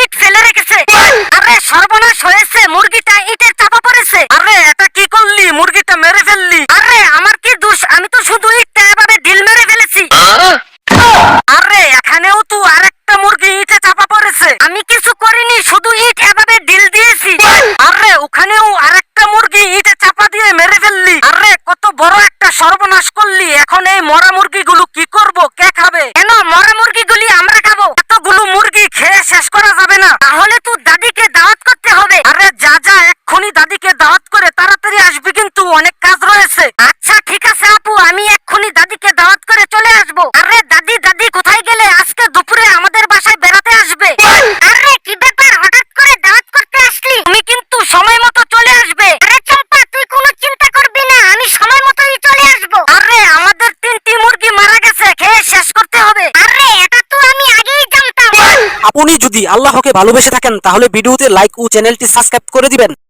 ইট ফেলে রেখেছে। আরে সর্বনাশ হয়েছে মুরগিটা ইটের চাপা পড়েছে। আরে এটা কি করলি? মুরগিটা মেরে ফেললি। আরে আমার কি দোষ? আমি তো শুধু ইটটা এভাবে ঢিল মেরে ফেলেছি। আরে এখানেও তো আরেকটা মুরগি ইটে চাপা পড়েছে। আমি কিছু করিনি শুধু ইট এভাবে ঢিল দিয়েছি। আরে ওখানেও আরেকটা মুরগি ইটে চাপা দিয়ে মেরে ফেললি। আরে কত বড় একটা সর্বনাশ করলি। এখন এই মরা মুরগিগুলো কি করব কে খাবে কেন মরা মুরগিগুলি আমরা খাব এতগুলো মুরগি খেয়ে শেষ করা যাবে না তাহলে তো দাদিকে দাওয়াত করতে হবে আরে যা যা এক্ষুনি দাদিকে দাওয়াত করে তাড়াতাড়ি আসবি কিন্তু অনেক রয়েছে আচ্ছা ঠিক আছে আপু, আমি এক্ষুনি দাদিকে দাওয়াত করে চলে আসব। আরে দাদি দাদি কোথায় গেলে? আজকে দুপুরে আমাদের বাসায় বেড়াতে আসবে। আরে, কি ব্যাপার? হঠাৎ করে দাওয়াত করতে আসলি? তুমি কিন্তু সময় মতো চলে আসবে। আরে চম্পা, তুই কোনো চিন্তা করবি না, আমি সময় মতোই চলে আসব। আরে, আমাদের তিনটি মুরগি মারা গেছে, খেয়ে শেষ করতে হবে। আরে, এটা তো আমি আগেই জানতাম। আপনি যদি আল্লাহকে ভালোবেসে থাকেন, তাহলে ভিডিওতে লাইক ও চ্যানেলটি সাবস্ক্রাইব করে দিবেন।